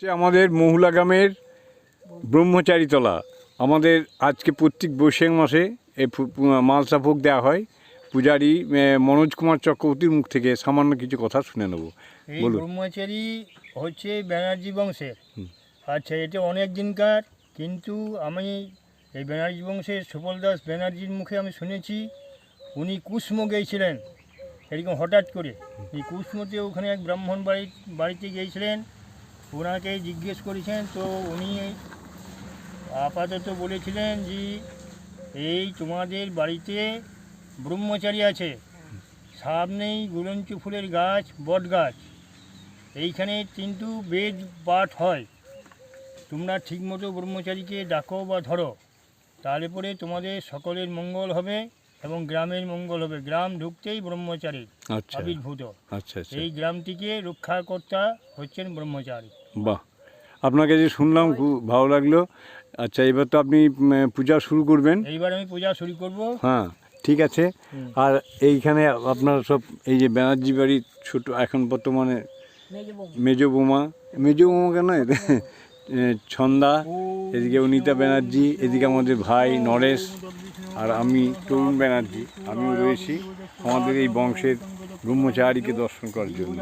হচ্ছে আমাদের মহুলা গ্রামের ব্রহ্মচারীতলা। আমাদের আজকে প্রত্যেক বৈশাখ মাসে এই মালসা ভোগ দেওয়া হয়। পূজারী মনোজ কুমার চক্রবর্তীর মুখ থেকে সামান্য কিছু কথা শুনে নেব। বলুন। ব্রহ্মচারী হচ্ছে ব্যানার্জি বংশের। আচ্ছা এটা অনেক দিনকার কিন্তু আমি এই ব্যানার্জি বংশের সুবল দাস ব্যানার্জির মুখে আমি শুনেছি উনি কুষ্ম গিয়েছিলেন এরকম হঠাৎ করে। এই কুষ্মতে ওখানে এক ব্রাহ্মণ বাড়ি বাড়িতে গিয়েছিলেন ওনাকে জিজ্ঞেস করেছেন তো উনি আপাতত বলেছিলেন যে এই তোমাদের বাড়িতে ব্রহ্মচারী আছে সামনেই গুলঞ্চ ফুলের গাছ বট গাছ। এইখানে কিন্তু বেদ পাঠ হয়। তোমরা ঠিকমতো ব্রহ্মচারীকে ডাকো বা ধরো। তাহলে পরে তোমাদের সকলের মঙ্গল হবে এবং গ্রামের মঙ্গল হবে। গ্রাম ঢুকতেই ব্রহ্মচারী আচ্ছা। আবির্ভূত। আচ্ছা আচ্ছা। এই গ্রামটিকে রক্ষাকর্তা হচ্ছেন ব্রহ্মচারী। বাহ। আপনাকে যে শুনলাম খুব ভালো লাগল। আচ্ছা এবার তো আপনি পূজা শুরু করবেন। এইবার আমি পূজা শুরু করব। হ্যাঁ ঠিক আছে। আর এইখানে আপনার সব এই যে ব্যানার্জি বাড়ির ছোট এখন বর্তমানে মেজো বোমা। মেজো বোমা। কেন? ছন্দা এদিকে অনিতা ব্যানার্জি এদিকে আমাদের ভাই নরেশ আর আমি তরুণ ব্যানার্জি। আমিও রয়েছি আমাদের এই বংশের ব্রহ্মচারীকে দর্শন করার জন্য।